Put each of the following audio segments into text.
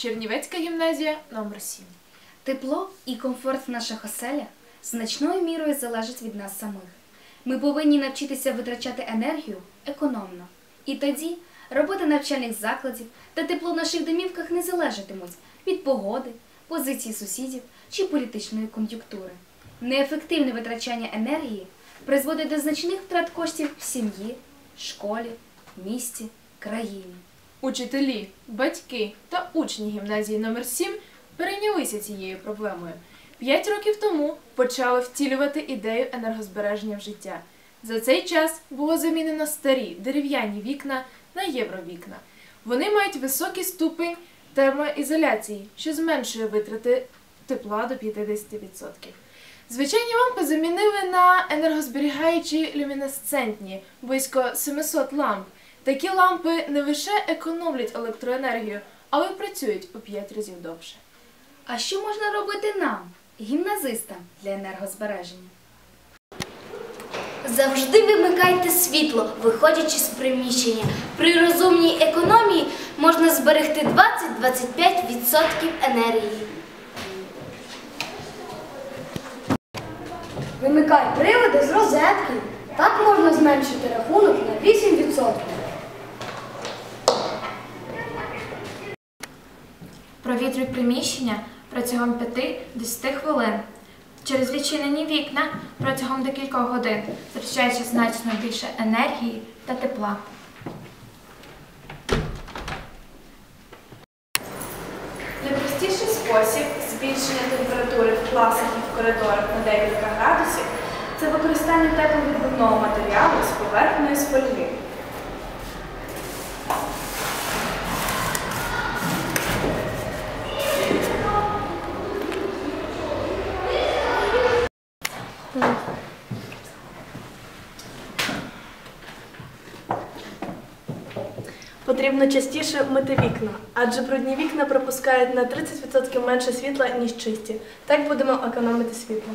Чернівецька гімназія номер 7 Тепло і комфорт в наших оселях значною мірою залежить від нас самих. Ми повинні навчитися витрачати енергію економно. І тоді робота навчальних закладів та тепло в наших домівках не залежатимуть від погоди, позиції сусідів чи політичної кон'юнктури. Неефективне витрачання енергії призводить до значних втрат коштів в сім'ї, школі, місті, країні. Учителі, батьки та учні гімназії номер 7 перейнялися цією проблемою. П'ять років тому почали втілювати ідею енергозбереження в життя. За цей час було замінено старі дерев'яні вікна на євровікна. Вони мають високий ступень термоізоляції, що зменшує витрати тепла до 50%. Звичайні лампи замінили на енергозберігаючі люмінесцентні, близько 700 ламп. Такі лампи не лише економлять електроенергію, але й працюють у 5 разів довше. А що можна робити нам, гімназистам, для енергозбереження? Завжди вимикайте світло, виходячи з приміщення. При розумній економії можна зберегти 20-25% енергії. Вимикай приводи з розетки. Так можна зменшити рахунок на 8%. Провітрюй приміщення протягом 5-10 хвилин. Через відчинені вікна протягом декількох годин, втрачаючи значно більше енергії та тепла. Найпростіший спосіб збільшення температури в класах і в коридорах на декілька градусів це використання тепловідбивного матеріалу з поверхнею з фольги. Потрібно частіше мити вікна, адже брудні вікна пропускають на 30% менше світла, ніж чисті. Так будемо економити світло.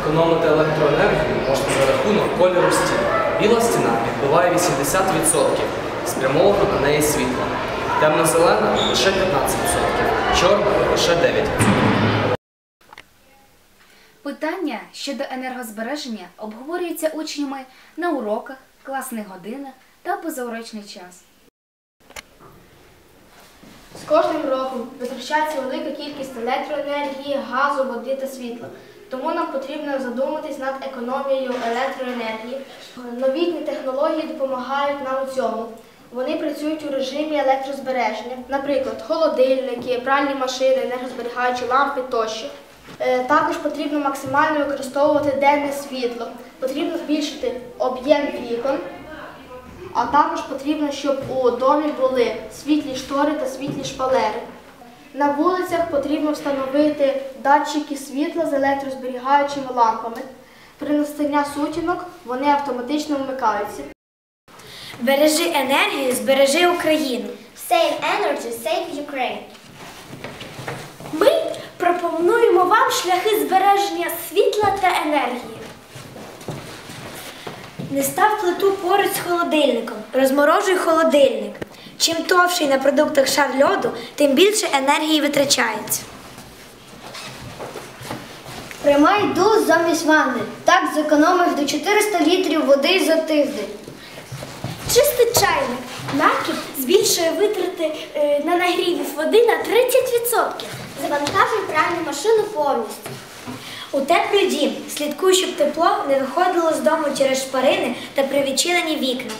Економити електроенергію можна за рахунок кольору стін. Біла стіна відбиває 80%, спрямовано на неї світло. Темно-зелена лише 15%, чорна лише 9%. Питання щодо енергозбереження обговорюються учнями на уроках, класних годинах та позаурочний час. З кожним роком витрачається велика кількість електроенергії, газу, води та світла. Тому нам потрібно задуматись над економією електроенергії. Новітні технології допомагають нам у цьому. Вони працюють у режимі електрозбереження, наприклад, холодильники, пральні машини, енергозберігаючі лампи тощо. Е, Також потрібно максимально використовувати денне світло. Потрібно збільшити об'єм вікон, а також потрібно, щоб у домі були світлі штори та світлі шпалери. На вулицях потрібно встановити датчики світла з електрозберігаючими лампами. При настанні сутінок вони автоматично вмикаються. Бережи енергію, збережи Україну. Save energy, save Ukraine. Ми пропонуємо вам шляхи збереження світла та енергії. Не став плиту поруч з холодильником. Розморожуй холодильник. Чим товший на продуктах шар льоду, тим більше енергії витрачається. Приймай душ замість ванни. Так зекономиш до 400 літрів води за тиждень. Чистий чайник. Накіп збільшує витрати е, на нагрів води на 30%. Завантажуй пральну машину повністю. Утеплюй дім. Слідкуй, щоб тепло не виходило з дому через шпарини та при відчинені вікна.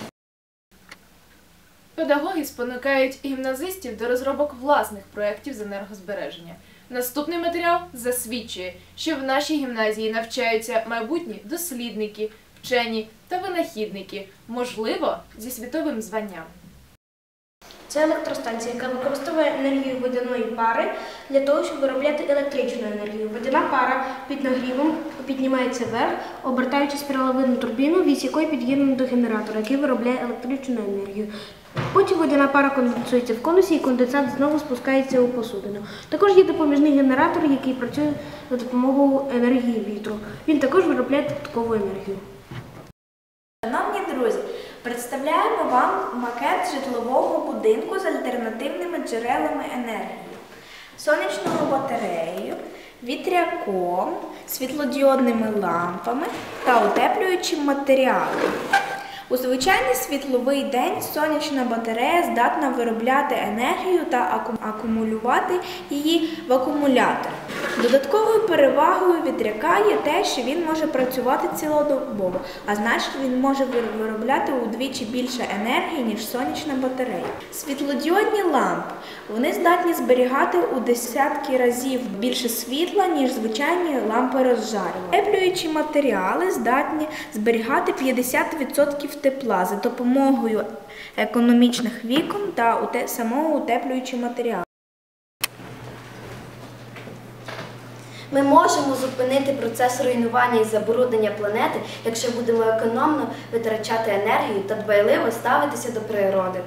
Педагоги спонукають гімназистів до розробок власних проєктів з енергозбереження. Наступний матеріал засвідчує, що в нашій гімназії навчаються майбутні дослідники, вчені та винахідники, можливо, зі світовим званням. Це електростанція, яка використовує енергію водяної пари для того, щоб виробляти електричну енергію. Водяна пара під нагрівом піднімається вверх, обертаючи спіраловидну турбіну, вісь якої під'єднано до генератора, який виробляє електричну енергію. Потім водяна пара конденсується в конусі і конденсат знову спускається у посудину. Також є допоміжний генератор, який працює за допомогою енергії вітру. Він також виробляє додаткову енергію. Представляємо вам макет житлового будинку з альтернативними джерелами енергії, сонячною батареєю, вітряком, світлодіодними лампами та утеплюючим матеріалом. У звичайний світловий день сонячна батарея здатна виробляти енергію та акумулювати її в акумулятор. Додатковою перевагою вітряка є те, що він може працювати цілодобово, а значить він може виробляти удвічі більше енергії, ніж сонячна батарея. Світлодіодні лампи вони здатні зберігати у десятки разів більше світла, ніж звичайні лампи розжарювання. Теплюючі матеріали здатні зберігати 50% тепла за допомогою економічних вікон та уте- самоутеплюючі матеріали. Ми можемо зупинити процес руйнування і забруднення планети, якщо будемо економно витрачати енергію та дбайливо ставитися до природи.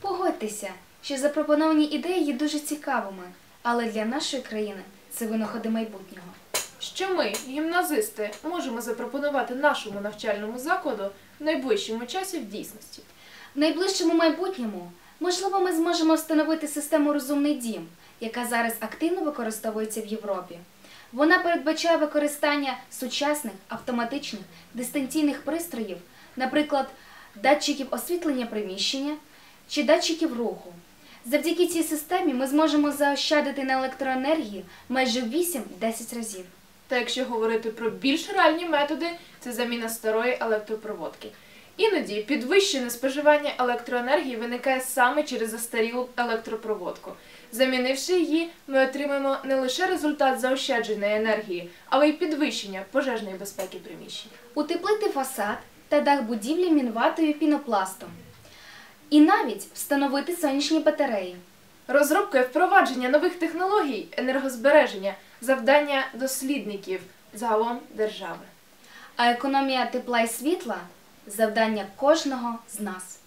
Погодьтеся, що запропоновані ідеї є дуже цікавими, але для нашої країни це винаходи майбутнього. Що ми, гімназисти, можемо запропонувати нашому навчальному закладу в найближчому часі в дійсності. В найближчому майбутньому, можливо, ми зможемо встановити систему Розумний дім, яка зараз активно використовується в Європі. Вона передбачає використання сучасних автоматичних дистанційних пристроїв, наприклад, датчиків освітлення приміщення чи датчиків руху. Завдяки цій системі ми зможемо заощадити на електроенергії майже в 8-10 разів. Та якщо говорити про більш реальні методи, це заміна старої електропроводки. Іноді підвищене споживання електроенергії виникає саме через застарілу електропроводку. Замінивши її, ми отримаємо не лише результат заощадженої енергії, але й підвищення пожежної безпеки приміщень. утеплити фасад та дах будівлі мінватою пінопластом. І навіть встановити сонячні батареї. Розробка і впровадження нових технологій енергозбереження завдання дослідників загалом держави. А економія тепла і світла завдання кожного з нас.